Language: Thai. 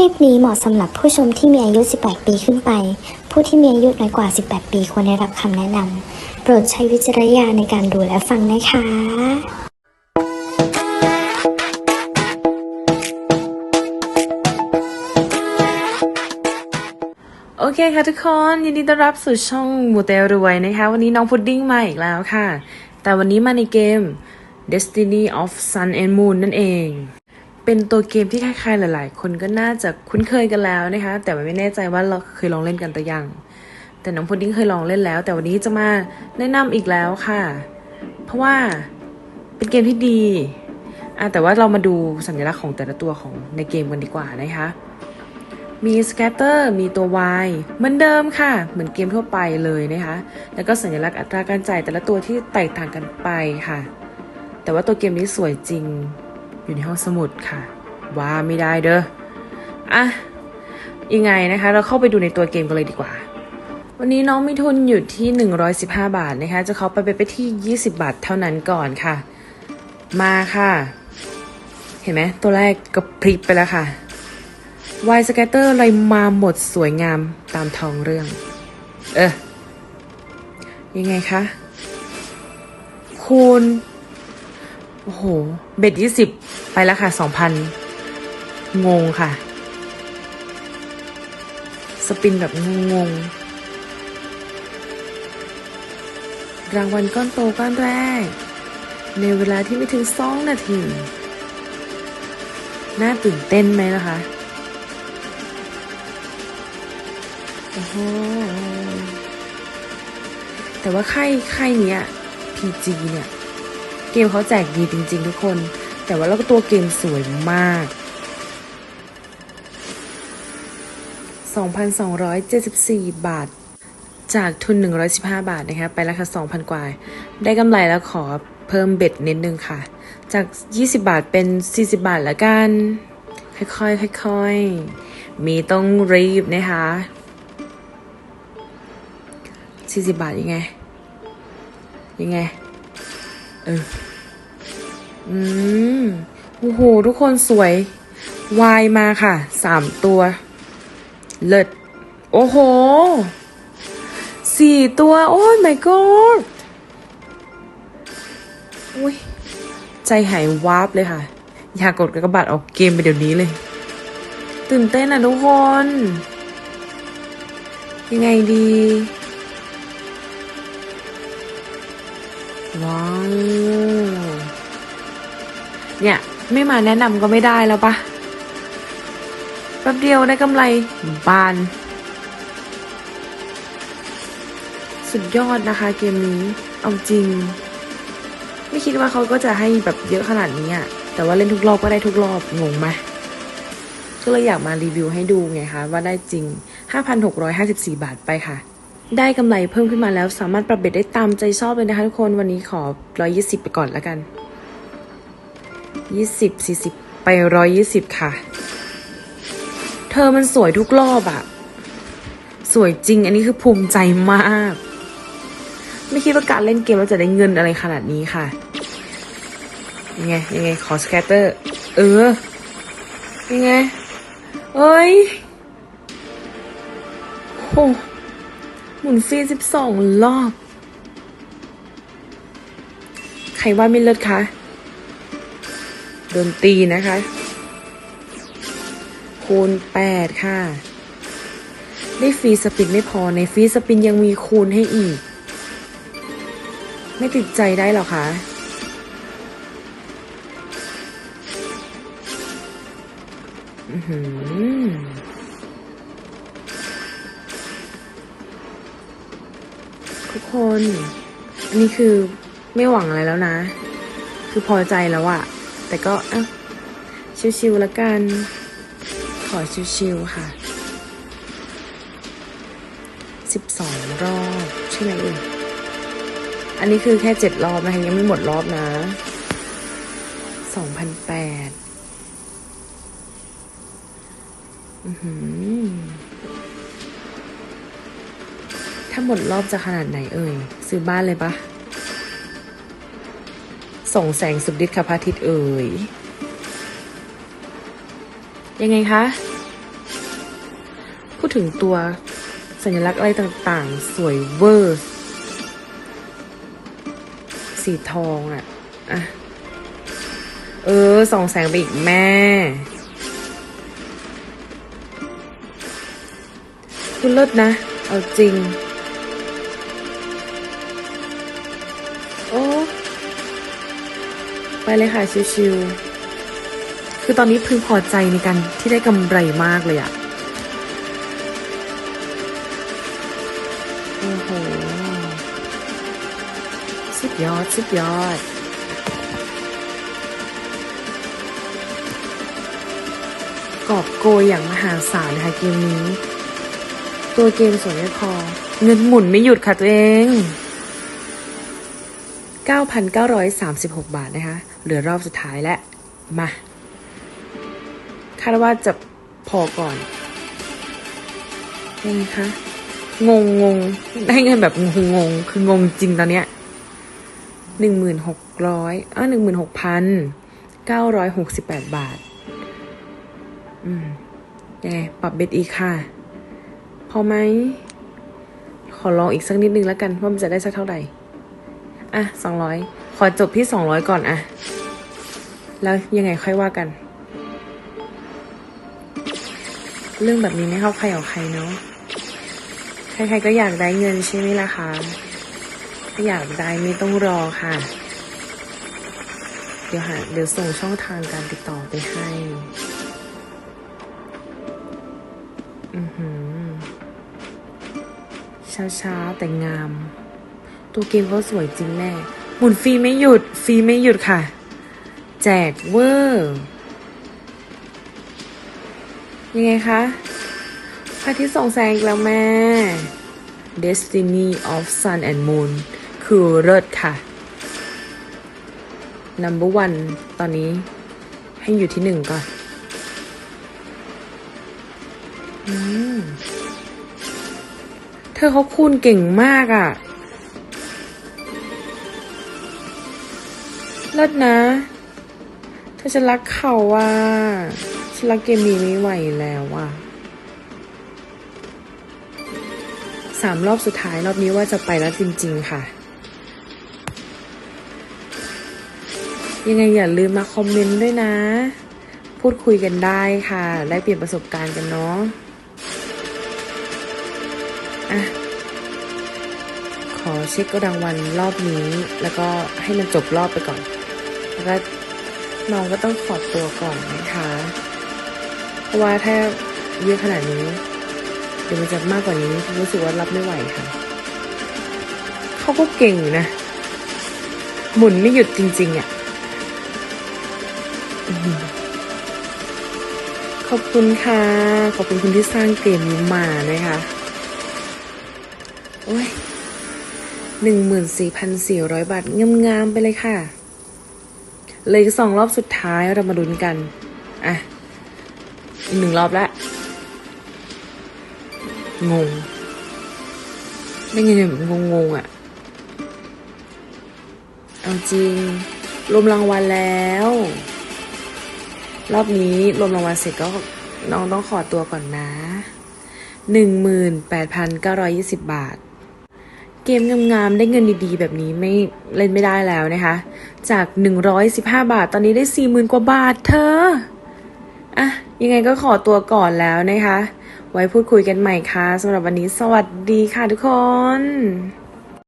ลิปนี้เหมาะสำหรับผู้ชมที่มีอายุ 18 ปีขึ้นไป ผู้ที่มีอายุน้อยกว่า 18 ปีควรได้รับคำแนะนำ โปรดใช้วิจารณญาณในการดูและฟังนะคะโอเคค่ะทุกคนยินดีต้อนรับสู่ช่องมูเตลรวยนะคะ วันนี้น้องพุดดิ้งมาอีกแล้วค่ะ แต่วันนี้มาในเกม Destiny of Sun and Moon นั่นเอง เป็นตัวเกมที่ใครๆหลาย ๆ คนก็น่าจะคุ้นเคยกันแล้วนะคะ แต่ไม่แน่ใจว่าเราเคยลองเล่นกันแต่ยัง แต่น้องพุดดิ้งเคยลองเล่นแล้ว แต่วันนี้จะมาแนะนำอีกแล้วค่ะ เพราะว่าเป็นเกมที่ดีอะแต่ว่าเรามาดูสัญลักษณ์ของแต่ละตัวของในเกมกันดีกว่านะคะ มีสแกตเตอร์มีตัว Y เหมือนเดิมค่ะ เหมือนเกมทั่วไปเลยนะคะ แล้วก็สัญลักษณ์อัตราการจ่ายแต่ละตัวที่แตกต่างกันไปค่ะ แต่ว่าตัวเกมนี้สวยจริง อยู่ในห้องสมุดค่ะ ว่าไม่ได้เด้ออะยังไงนะคะ เราเข้าไปดูในตัวเกมกันเลยดีกว่า วันนี้น้องมีทุนอยู่ที่ 115 บาทนะคะ จะเขาไปไปที่ 20 บาทเท่านั้นก่อนค่ะ มาค่ะ เห็นไหมตัวแรกกระพริบไปแล้วค่ะวายสแกตเตอร์อะไรมาหมดสวยงามตามทองเรื่อง เออยังไงคะคูณ อ้โห เบ็ดยี่สิบไปแล้วค่ะสองพันงงค่ะ สปินแบบงงรางวัลก้อนโตก้อนแรก ในเวลาที่ไม่ถึงสองนาที น่าตื่นเต้นไหมล่ะคะ โอ้โห แต่ว่าค่ายค่ายเนี้ย PG เนี่ย เกมเขาแจกดีจริง ๆ ทุกคน แต่ว่าแล้วก็ตัวเกมสวยมาก 2,274 บาท จากทุน 115 บาทนะคะ ไปแล้วค่ะ2,000 กว่า ได้กำไรแล้วขอเพิ่มเบ็ดนิดนึงค่ะ จาก 20 บาทเป็น 40 บาทแล้วกัน ค่อยๆ ค่อยๆ มีต้องรีบนะคะสี่สิบบาทยังไง ยังไง ออ อืม โอ้โห ทุกคนสวย วายมาค่ะ สามตัว เลิศ โอ้โห สี่ตัว โอ้ย my god อุ้ย ใจหายวาบเลยค่ะ อยากกดกระบาดออกเกมไปเดี๋ยวนี้เลย ตื่นเต้นอะทุกคน ยังไงดี ว้าว เนี่ย ไม่มาแนะนำก็ไม่ได้แล้วปะแป๊บเดียวได้กำไรบาน สุดยอดนะคะเกมนี้ เอาจริง ไม่คิดว่าเขาก็จะให้แบบเยอะขนาดนี้อะแต่ว่าเล่นทุกรอบก็ได้ทุกรอบ งงไหมก็เลยอยากมารีวิวให้ดูไงคะ ว่าได้จริง 5,654 บาทไปค่ะ ได้กำไรเพิ่มขึ้นมาแล้ว สามารถปรับเบ็ดได้ตามใจชอบเลยนะคะทุกคนวันนี้ขอ 120 ไปก่อนแล้วกัน 20 40 ไป 120 ค่ะ เธอมันสวยทุกรอบอะสวยจริง อันนี้คือภูมิใจมาก ไม่คิดว่าการเล่นเกมเราจะได้เงินอะไรขนาดนี้ค่ะ ยังไง ยังไง ขอสแกตเตอร์ เออ ยังไง เอ้ยโห หมุนฟรีสิบสองรอบ ใครว่าไม่เลิศคะโดนตีนะคะ คูณแปดค่ะ ได้ฟรีสปินไม่พอในฟรีสปินยังมีคูณให้อีก ไม่ติดใจได้หรอคะอือหือ ทุกคน อันนี้คือไม่หวังอะไรแล้วนะ คือพอใจแล้วอะแต่ก็อะชิวๆแล้วกัน ขอชิวๆค่ะสิบสองรอบใช่ไหมเอ่ยอันนี้คือแค่เจ็ดรอบนะคะยังไม่หมดรอบนะสองพันแปดอือหือ ถ้าหมดรอบจะขนาดไหนเอ่ย ซื้อบ้านเลยปะส่งแสงสุดฤทธิ์ค่ะพระอาทิตย์เอ่ย ยังไงคะ พูดถึงตัวสัญลักษณ์อะไรต่างๆ สวยเวอร์ สีทองอะอะ เออ ส่องแสงไปอีกแม่คุณเลิศนะ เอาจริง เลยค่ะชิวๆคือตอนนี้พึงพอใจในการที่ได้กำไรมากเลยอะโอ้โหสุดยอดสุดยอดกอบโกยอย่างมหาศาลนะคะเกมนี้ ตัวเกมสวยไม่พอ เงินหมุนไม่หยุดค่ะตัวเอง 9,936 บาทนะคะ เหลือรอบสุดท้ายแล้วมา คาดว่าจะพอก่อนยังไงคะงงงงได้เงินแบบงงงงคืองงจริงตอนเนี้ยหนึ่งหมื่นหกร้อยอะหนึ่งหมื่นหกพันเก้าร้อยหกสิบแปดบาท อืมยังไงปรับเบ็ดอีกค่ะ พอไหม ขอลองอีกสักนิดนึงแล้วกัน ว่ามันจะได้สักเท่าไหร่ อะสองร้อยขอจบที่สองร้อยก่อนอะ แล้วยังไงค่อยว่ากัน เรื่องแบบนี้ไม่เข้าใครออกใครเนาะใครๆก็อยากได้เงินใช่ไหมล่ะคะถ้าอยากได้ไม่ต้องรอค่ะ เดี๋ยวหาเดี๋ยวส่งช่องทางการติดต่อไปให้ อือหือช้าๆแต่งาม ตัวเกมเขาสวยจริงแน่หมุนฟรีไม่หยุดฟรีไม่หยุดค่ะ แจกเวอร์ยังไงคะพระอาทิตย์ส่องแสงแล้วแม่ Destiny of Sun and Moon คือเลิศค่ะ Number one ตอนนี้ให้อยู่ที่หนึ่งก่อนเธอเขาคูณเก่งมากอะ่ะ เลิศนะเธอจะรักเขาว่าฉันรักเกมนี้ไม่ไหวแล้วว่ะสามรอบสุดท้ายรอบนี้ว่าจะไปแล้วจริง ๆ ค่ะ ยังไงอย่าลืมมาคอมเมนต์ด้วยนะ พูดคุยกันได้ค่ะ ได้เปลี่ยนประสบการณ์กันเนาะอะขอเช็ครางวัลรอบนี้ แล้วก็ให้มันจบรอบไปก่อน แล้วก็น้องก็ต้องขอตัวก่อนนะคะเพราะว่าถ้าเยอะขนาดนี้ เดี๋ยวมันจะมากกว่านี้รู้สึกว่ารับไม่ไหวค่ะเขาก็เก่งนะ หมุนไม่หยุดจริง ๆอะขอบคุณค่ะ ขอบคุณคุณที่สร้างเกมนี้มานะคะโอ้ยหนึ่งหมื่นสี่พันสี่ร้อยบาทงามๆไปเลยค่ะ เลยสองรอบสุดท้ายเรามาลุ้นกัน อะอีกหนึ่งรอบละงงได้ยินแบบงงๆอะ เอาจริงรวมรางวัลแล้ว รอบนี้รวมรางวัลเสร็จก็น้องต้องขอตัวก่อนนะหนึ่งหมื่นแปดพันเก้าร้อยยี่สิบบาท กมงามๆ ได้เงินดีๆ แบบนี้ไม่เล่นไม่ได้แล้วนะคะ จาก 115 บาท ตอนนี้ได้ 40,000 กว่าบาทเธอ อะ ยังไงก็ขอตัวก่อนแล้วนะคะ ไว้พูดคุยกันใหม่ค่ะสำหรับวันนี้สวัสดีค่ะทุกคน